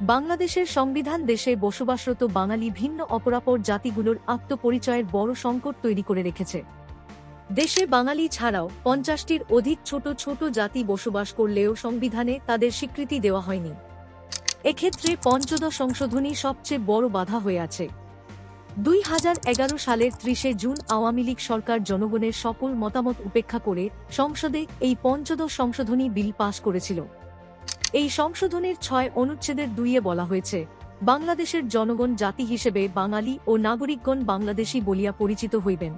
বাংলাদেশের সংবিধান দেশে বসবাসরত বাঙালি ভিন্ন অপরাপর জাতিগুলোর আত্মপরিচয়ের বড় সংকট তৈরি করে রেখেছে। দেশে বাঙালি ছাড়াও পঞ্চাশটির অধিক ছোট ছোট জাতি বসবাস করলেও সংবিধানে তাদের স্বীকৃতি দেওয়া হয়নি। এক্ষেত্রে পঞ্চদশ সংশোধনী সবচেয়ে বড় বাধা হয়ে আছে। দুই হাজার এগারো সালের ত্রিশে জুন আওয়ামী লীগ সরকার জনগণের সকল মতামত উপেক্ষা করে সংসদে এই পঞ্চদশ সংশোধনী বিল পাশ করেছিল। এই সংশোধনের ছয় অনুচ্ছেদের দুইয়ে বলা হয়েছে, বাংলাদেশের জনগণ জাতি হিসেবে বাঙালি ও নাগরিকগণ বাংলাদেশী বলিয়া পরিচিত হইবেন।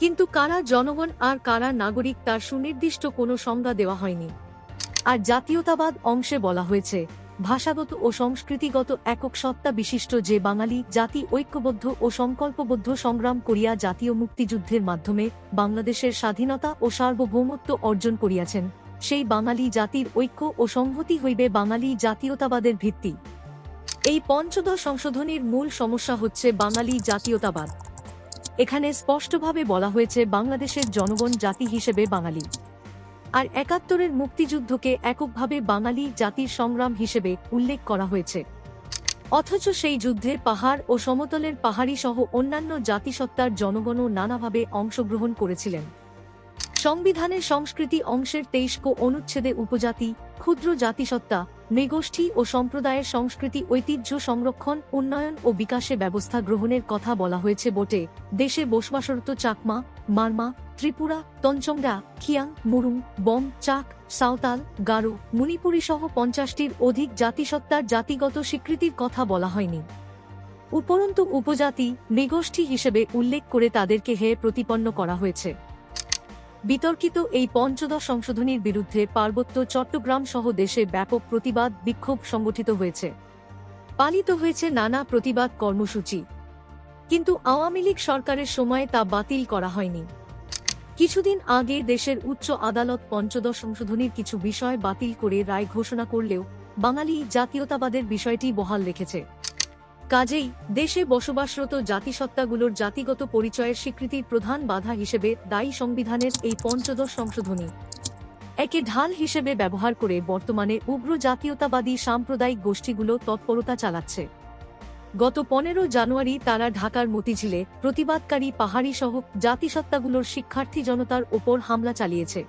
কিন্তু কারা জনগণ আর কারা নাগরিক তার সুনির্দিষ্ট কোনো সংজ্ঞা দেওয়া হয়নি। আর জাতীয়তাবাদ অংশে বলা হয়েছে, ভাষাগত ও সংস্কৃতিগত একক সত্তা বিশিষ্ট যে বাঙালি জাতি ঐক্যবদ্ধ ও সংকল্পবদ্ধ সংগ্রাম করিয়া জাতীয় মুক্তিযুদ্ধের মাধ্যমে বাংলাদেশের স্বাধীনতা ও সার্বভৌমত্ব অর্জন করিয়াছেন সেই বাঙালি জাতির ঐক্য ও সংহতি হইবে বাঙালি জাতীয়তাবাদের ভিত্তি। এই পঞ্চদশ সংশোধনীর মূল সমস্যা হচ্ছে বাঙালি জাতীয়তাবাদ। এখানে স্পষ্টভাবে বলা হয়েছে বাংলাদেশের জনগণ জাতি হিসেবে বাঙালি। আর একাত্তরের মুক্তিযুদ্ধকে এককভাবে বাঙালি জাতির সংগ্রাম হিসেবে উল্লেখ করা হয়েছে। অথচ সেই যুদ্ধে পাহাড় ও সমতলের পাহাড়ি সহ অন্যান্য জাতিসত্তার জনগণও নানাভাবে অংশগ্রহণ করেছিলেন। সংবিধানের সংস্কৃতি অংশের তেইশ কো অনুচ্ছেদে উপজাতি, ক্ষুদ্র জাতিসত্তা, নৃগোষ্ঠী ও সম্প্রদায়ের সংস্কৃতি, ঐতিহ্য সংরক্ষণ, উন্নয়ন ও বিকাশে ব্যবস্থা গ্রহণের কথা বলা হয়েছে বটে। দেশে বসবাসরত চাকমা, মারমা, ত্রিপুরা তঞ্চঙ্গা খিয়াং, মুরুং, বম, চাক, সাঁওতাল, গারো মণিপুরী সহ পঞ্চাশটির অধিক জাতিসত্তার জাতিগত স্বীকৃতির কথা বলা হয়নি। উপরন্তু উপজাতি, নৃগোষ্ঠী হিসেবে উল্লেখ করে তাদেরকে হেয় প্রতিপন্ন করা হয়েছে। বিতর্কিত এই পঞ্চদশ সংশোধনীর বিরুদ্ধে পার্বত্য চট্টগ্রাম সহ দেশে ব্যাপক প্রতিবাদ, বিক্ষোভ সংগঠিত হয়েছে। পালিত হয়েছে নানা প্রতিবাদ কর্মসূচি। কিন্তু আওয়ামী লীগ সরকারের সময়ে তা বাতিল করা হয়নি। কিছুদিন আগে দেশের উচ্চ আদালত পঞ্চদশ সংশোধনীর কিছু বিষয় বাতিল করে রায় ঘোষণা করলেও বাঙালি জাতীয়তাবাদের বিষয়টি বহাল রেখেছে। কাজেই দেশে বসবাসরত জাতিসত্তাগুলোর জাতিগত পরিচয়ের স্বীকৃতির প্রধান বাধা হিসেবে দায়ী সংবিধানের এই পঞ্চদশ সংশোধনী। একে ঢাল হিসেবে ব্যবহার করে বর্তমানে উগ্র জাতীয়তাবাদী সাম্প্রদায়িক গোষ্ঠীগুলো তৎপরতা চালাচ্ছে। গত পনেরো জানুয়ারি তারা ঢাকার মতিঝিলে প্রতিবাদকারী পাহাড়ি সহ জাতিসত্তাগুলোর শিক্ষার্থী জনতার ওপর হামলা চালিয়েছে।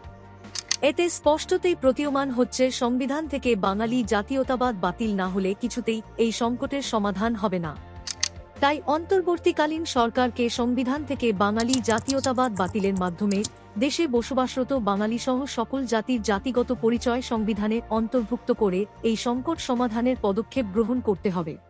এতে স্পষ্টতেই প্রতীয়মান হচ্ছে, সংবিধান থেকে বাঙালি জাতীয়তাবাদ বাতিল না হলে কিছুতেই এই সংকটের সমাধান হবে না। তাই অন্তর্বর্তীকালীন সরকারকে সংবিধান থেকে বাঙালি জাতীয়তাবাদ বাতিলের মাধ্যমে দেশে বসবাসরত বাঙালি সহ সকল জাতির জাতিগত পরিচয় সংবিধানে অন্তর্ভুক্ত করে এই সংকট সমাধানের পদক্ষেপ গ্রহণ করতে হবে।